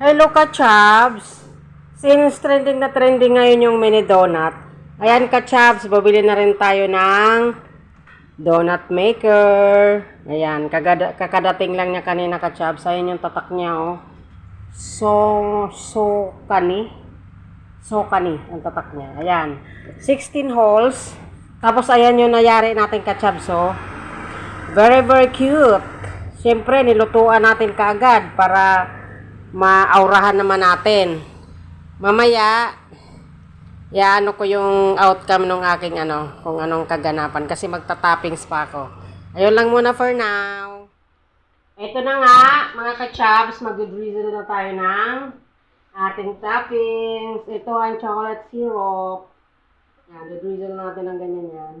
Hello ka-chabs! Since trending na trending ngayon yung mini donut, ayan ka-chabs, babili na rin tayo ng donut maker. Ayan, kagada, kakadating lang niya kanina ka-chabs. Ayan yung tatak niya, oh. So, so, kani. So, kani, ang tatak niya. Ayan, 16 holes. Tapos, ayan yung nayari natin ka-chabs, oh. Very, very cute. Siyempre, nilutuan natin kaagad para maaurahan naman natin. Mamaya, yaano ko yung outcome ng aking ano, kung anong kaganapan. Kasi magta-toppings pa ako. Ayun lang muna for now. Ito na nga, mga ka-chabs, mag-drizzle na tayo ng ating toppings. Ito ang chocolate syrup. Yan, drizzle natin ng ganyan yan.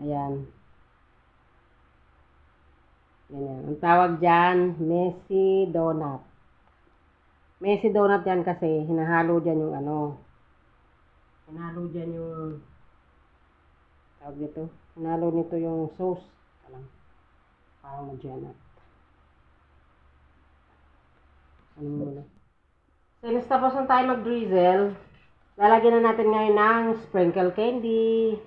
Ayan. Ganyan. Ang tawag dyan, messy donut. Messy donut yan kasi hinahalo dyan yung ano. Hinahalo dyan yung tawag dito. Hinahalo nito yung sauce. Alam. Parang madyanat. Ano muna. Since tapos na tayo mag-drizzle, lalagyan na natin ngayon ng sprinkle candy.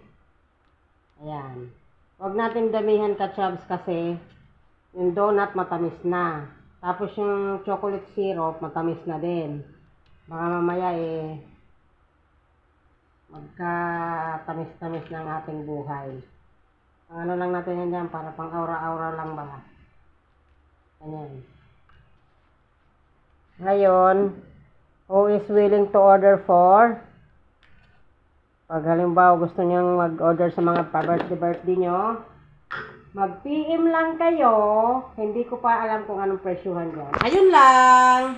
Ayan. Huwag natin damihan ka-chubs kasi yung donut matamis na. Tapos yung chocolate syrup matamis na din. Baka mamaya eh magka-tamis-tamis ng ating buhay. Ang ano lang natin yan dyan para pang aura-aura lang ba. Ganyan. Ngayon, who is willing to order for? Pag halimbawa gusto niyang mag-order sa mga pa-birthday-birthday nyo, Mag-PM lang kayo. Hindi ko pa alam kung anong presyuhan dyan. Ayun lang.